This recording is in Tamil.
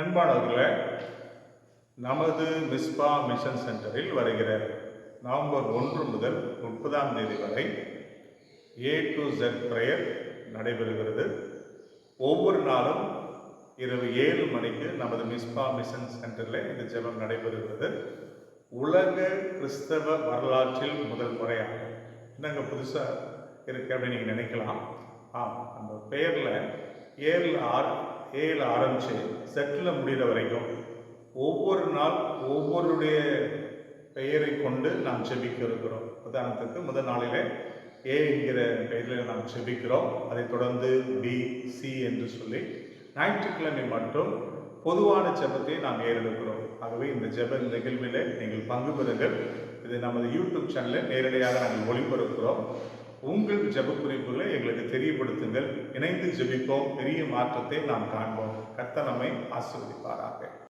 அன்பானவர்களே நமது மிஸ்பா மிஷன் சென்டரில் வருகிற நவம்பர் ஒன்று முதல் முப்பதாம் தேதி வரை ஏ டு ஜெட் ப்ரேயர் நடைபெறுகிறது. ஒவ்வொரு நாளும் இரவு ஏழு மணிக்கு நமது மிஸ்பா மிஷன் சென்டரில் இந்த ஜெபம் நடைபெறுகிறது. உலக கிறிஸ்தவ வரலாற்றில் முதல் முறையாக. என்னங்க புதுசாக இருக்கு அப்படின்னு நீங்கள் நினைக்கலாம். ஆ அந்த பெயரில் ஏழு ஆறு ஏயில் ஆரம்பித்து செட்டில் முடிகிற வரைக்கும் ஒவ்வொரு நாள் ஒவ்வொருடைய பெயரை கொண்டு நாம் செபிக்க இருக்கிறோம். உதாரணத்துக்கு முதல் நாளில் ஏ என்கிற பெயரில் நாம் செபிக்கிறோம். அதைத் தொடர்ந்து பி சி என்று சொல்லி ஞாயிற்றுக்கிழமை மட்டும் பொதுவான ஜெபத்தை நாம் ஏறெடுக்கிறோம். ஆகவே இந்த ஜப நிகழ்வில் நீங்கள் பங்கு பெறுங்கள். இது நமது யூடியூப் சேனலில் நேரடியாக நாங்கள் ஒளிபரப்புகிறோம். உங்கள் ஜெப குறிப்புகளை எங்களுக்கு தெரியப்படுத்துங்கள். இணைந்து ஜெபிப்போம். பெரிய மாற்றத்தை நாம் காண்போம். கத்தனமை நம்மை